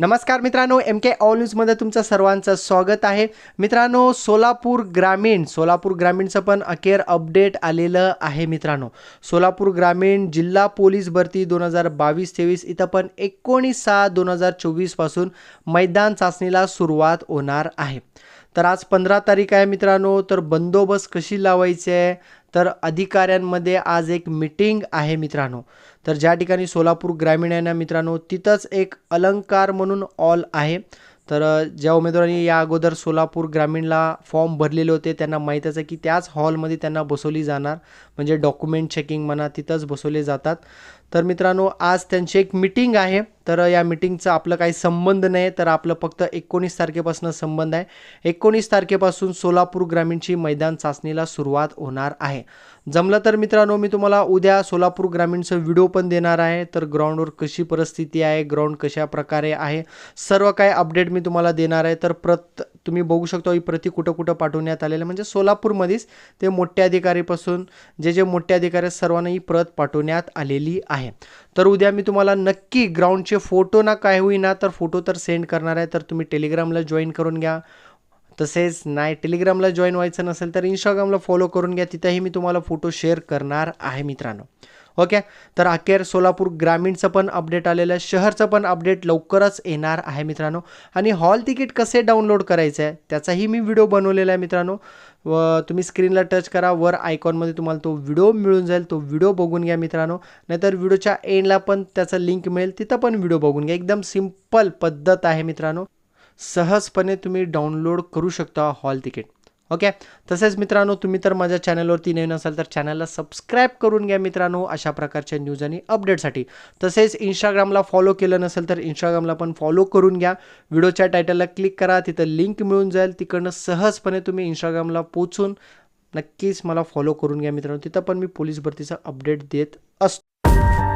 नमस्कार मित्रांनो एम के ऑल न्यूजमध्ये तुमचं सर्वांचं स्वागत आहे. मित्रांनो सोलापूर ग्रामीण सोलापूर ग्रामीणचं पण अखेर अपडेट आलेलं आहे मित्रांनो. सोलापूर ग्रामीण जिल्हा पोलीस भरती दोन हजार बावीस तेवीस इथं पण एकोणीस सहा दोन हजार चोवीसपासून मैदान चाचणीला सुरुवात होणार आहे. तर आज पंधरा तारीख आहे मित्रांनो तर बंदोबस्त कशी लावायची आहे? तर अधिकाऱ्यांमध्ये आज एक मिटिंग आहे मित्रांनो. तर ज्या ठिकाणी सोलापूर ग्रामीण आहे ना मित्रांनो तिथंच एक अलंकार म्हणून ऑल आहे. तर ज्या उमेदवारांनी या अगोदर सोलापूर ग्रामीणला फॉर्म भरलेले होते त्यांना माहीतच आहे की त्याच हॉलमध्ये त्यांना बसवली जाणार. म्हणजे डॉक्युमेंट चेकिंग म्हणा तिथंच बसवले जातात. तर मित्रांनो आज त्यांची एक मिटिंग आहे. तर या मिटिंगचा आपलं काही संबंध नाही तर आपलं फक्त एकोणीस तारखेपासून संबंध आहे. एकोणीस तारखेपासून सोलापूर ग्रामीणची मैदान चाचणीला सुरुवात होणार आहे. जमलं तर मित्रांनो मी तुम्हाला उद्या सोलापूर ग्रामीणचं व्हिडिओ पण देणार आहे. तर ग्राउंडवर कशी परिस्थिती आहे ग्राउंड कशा प्रकारे आहे सर्व काही अपडेट मी तुम्हाला देणार आहे. तर प्रत तुम्ही बघू शकता ही प्रति कुठं कुठं पाठवण्यात आलेलं आहे. म्हणजे सोलापूरमध्येच ते मोठ्या अधिकारीपासून जे जे मोठे अधिकारी आहेत सर्वांना ही प्रत पाठवण्यात आलेली आहे. तर उद्या मी तुम्हाला नक्की ग्राउंडचे फोटो ना काय होईना तर फोटो तर सेंड करणार आहे तर तुम्ही टेलिग्रामला जॉईन करून घ्या. तसेच नाही टेलिग्रामला जॉईन व्हायचं नसेल तर इंस्टाग्रामला फॉलो करून घ्या. तिथेही मी तुम्हाला फोटो शेअर करणार आहे मित्रांनो. ओके? तर अखेर सोलापूर ग्रामीणचं पण अपडेट आलेलं आहे. शहरचं पण अपडेट लवकरच येणार आहे मित्रांनो. आणि हॉल तिकीट कसे डाउनलोड करायचं आहे त्याचाही मी व्हिडिओ बनवलेला आहे मित्रांनो. व तुम्ही स्क्रीनला टच करा वर आयकॉनमध्ये तुम्हाला तो व्हिडिओ मिळून जाईल. तो व्हिडिओ बघून घ्या मित्रांनो. नाहीतर व्हिडिओच्या एंडला पण त्याचा लिंक मिळेल. तिथं पण व्हिडिओ बघून घ्या. एकदम सिंपल पद्धत आहे मित्रांनो. सहजपणे तुम्ही डाउनलोड करू शकता हॉल तिकीट ओके तसेच मित्रांनो तुम्ही तर माझ्या चॅनलवरती नवीन असाल तर चॅनलला सबस्क्राईब करून घ्या मित्रांनो अशा प्रकारच्या न्यूज आणि अपडेटसाठी तसेच इंस्टाग्रामला फॉलो केलं नसेल तर इंस्टाग्रामला पण फॉलो करून घ्या. व्हिडिओच्या टायटलला क्लिक करा तिथं लिंक मिळून जाईल. तिकडनं सहजपणे तुम्ही इंस्टाग्रामला पोचून नक्कीच मला फॉलो करून घ्या मित्रांनो. तिथं पण मी पोलीस भरतीचा अपडेट देत असतो.